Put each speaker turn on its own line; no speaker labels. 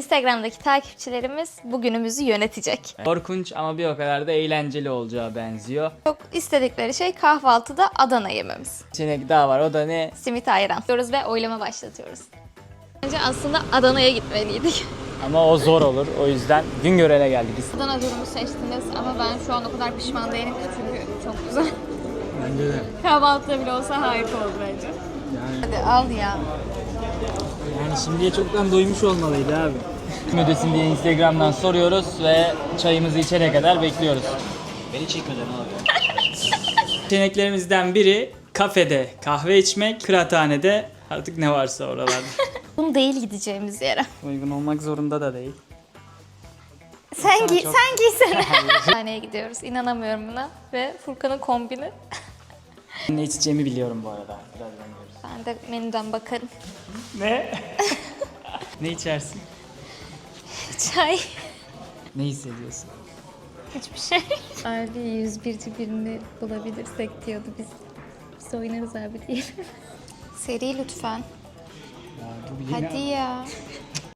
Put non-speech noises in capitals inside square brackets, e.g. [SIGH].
Instagram'daki takipçilerimiz bugünümüzü yönetecek.
Korkunç ama bir o kadar da eğlenceli olacağı benziyor.
Çok istedikleri şey kahvaltıda Adana yememiz.
Seçenek daha var o da ne?
Simit ayran. Diyoruz ve oylama başlatıyoruz. Önce aslında Adana'ya gitmeliydik. [LAUGHS]
Ama o zor olur. O yüzden Güngören'e geldik biz.
Adana durumu seçtiniz ama ben şu an o kadar pişman değilim ki çünkü çok güzel.
Bence de.
Kahvaltıda bile olsa harika oldu bence.
Yani,
Hadi al ya.
Yani şimdiye çoktan doymuş olmalıydı abi.
Ödesin diye Instagram'dan soruyoruz ve çayımızı içene kadar bekliyoruz.
Beni çekmeden abi.
Seçeneklerimizden biri kafede kahve içmek, kıraathanede artık ne varsa oralarda. [LAUGHS]
Bunu değil gideceğimiz yere.
Uygun olmak zorunda da değil.
Sen giy, sen giysene. [LAUGHS] Hastaneye gidiyoruz. İnanamıyorum buna. Ve Furkan'ın kombini.
Ne içeceğimi biliyorum bu arada. Birazdan görürüz.
Ben de menüden bakarım.
Ne? [LAUGHS] ne içersin?
Çay.
Ne hissediyorsun?
Hiçbir şey. Abi 101. birini bulabilirsek diyordu biz. Biz oynarız abi diye. Seri lütfen.
Ya, bu bir
Hadi ya. [LAUGHS]